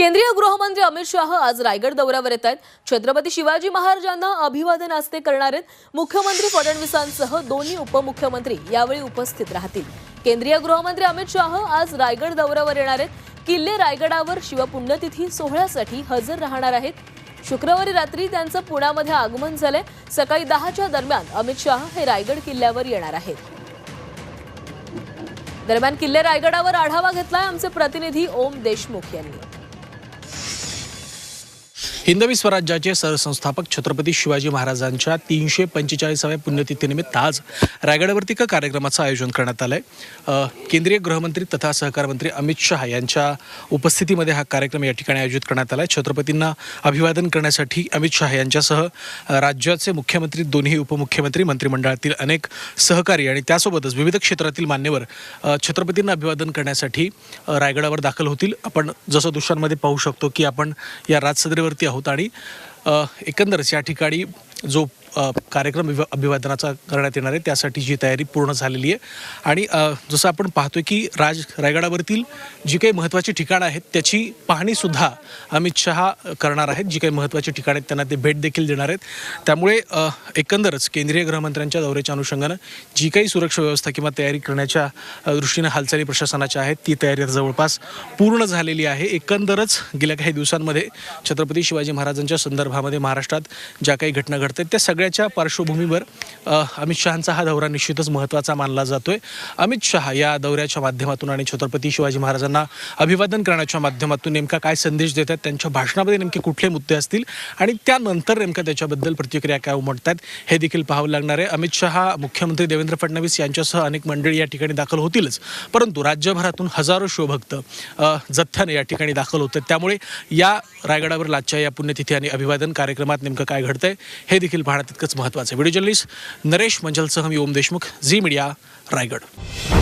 केंद्रीय गृहमंत्री अमित शाह आज रायगड दौऱ्यावर येत आहेत. छत्रपती शिवाजी महाराजांना अभिवादन आस्ते करणार आहेत मुख्यमंत्री फडणवीसांसह दोन्ही उपमुख्यमंत्री यावेळी उपस्थित राहतील. केंद्रीय गृहमंत्री अमित शाह आज रायगड दौऱ्यावर येणार आहेत. किल्ले रायगडावर शिवपुण्यतिथी सोहळ्यासाठी हजर राहणार आहेत. शुक्रवारी रात्री त्यांचं पुण्यामध्ये आगमन झालंय. सकाळी दहाच्या दरम्यान अमित शाह हे रायगड किल्ल्यावर येणार आहेत. दरम्यान किल्ले रायगडावर आढावा घेतलाय आमचे प्रतिनिधी ओम देशमुख यांनी. हिंदवी स्वराज्याचे सरसंस्थापक छत्रपती शिवाजी महाराजांच्या तीनशे पंचेचाळीसाव्या पुण्यतिथीनिमित्त आज रायगडावरती का कार्यक्रमाचं आयोजन करण्यात आलं आहे केंद्रीय गृहमंत्री तथा सहकार मंत्री अमित शहा यांच्या उपस्थितीमध्ये हा कार्यक्रम या ठिकाणी आयोजित करण्यात आला आहे छत्रपतींना अभिवादन करण्यासाठी अमित शहा यांच्यासह राज्याचे मुख्यमंत्री दोन्ही उपमुख्यमंत्री मंत्रिमंडळातील अनेक सहकारी आणि त्यासोबतच विविध क्षेत्रातील मान्यवर छत्रपतींना अभिवादन करण्यासाठी रायगडावर दाखल होतील. आपण जसं दृश्यांमध्ये पाहू शकतो की आपण या राजसदरेवरती आहोत. आणि एकंदरच या ठिकाणी जो कार्यक्रम अभिवादनाचा करण्यात येणार आहे. त्यासाठी जी तयारी पूर्ण झालेली आहे. आणि जसं आपण पाहतोय की राज रायगडावरतील जी काही महत्त्वाची ठिकाणं आहेत त्याची पाहणीसुद्धा अमित शहा करणार आहेत. जी काही महत्त्वाची ठिकाणं आहेत त्यांना ते भेट देखील देणार आहेत. त्यामुळे एकंदरच केंद्रीय गृहमंत्र्यांच्या दौऱ्याच्या अनुषंगानं जी काही सुरक्षा व्यवस्था किंवा तयारी करण्याच्या दृष्टीनं हालचाली प्रशासनाच्या आहेत ती तयारी जवळपास पूर्ण झालेली आहे. एकंदरच गेल्या काही दिवसांमध्ये छत्रपती शिवाजी महाराजांच्या संदर्भामध्ये महाराष्ट्रात ज्या काही घटना घडत आहेत त्या सगळ्याच्या पार्श्वभूमीवर अमित शहांचा हा दौरा निश्चितच महत्त्वाचा मानला जातोय. अमित शहा या दौऱ्याच्या माध्यमातून आणि छत्रपती शिवाजी महाराजांना अभिवादन करण्याच्या माध्यमातून नेमका काय संदेश देतात त्यांच्या भाषणामध्ये नेमके कुठले मुद्दे असतील आणि त्यानंतर नेमका त्याच्याबद्दल प्रतिक्रिया काय उमटतात हे देखील पाहावं लागणार आहे. अमित शहा मुख्यमंत्री देवेंद्र फडणवीस यांच्यासह अनेक मंडळी या ठिकाणी दाखल होतीलच. परंतु राज्यभरातून हजारो शिवभक्त जथ्थ्याने जथ्याने या ठिकाणी दाखल होतात त्यामुळे या रायगडावर लाजच्या या पुण्यतिथी आणि अभिवादन कार्यक्रमात नेमकं काय घडतंय हे देखील पाहण्यात तितकंच महत्त्वाचं आहे व्हिडिओ जर्नलिस्ट नरेश मंजलसह मी ओम देशमुख झी मीडिया रायगड.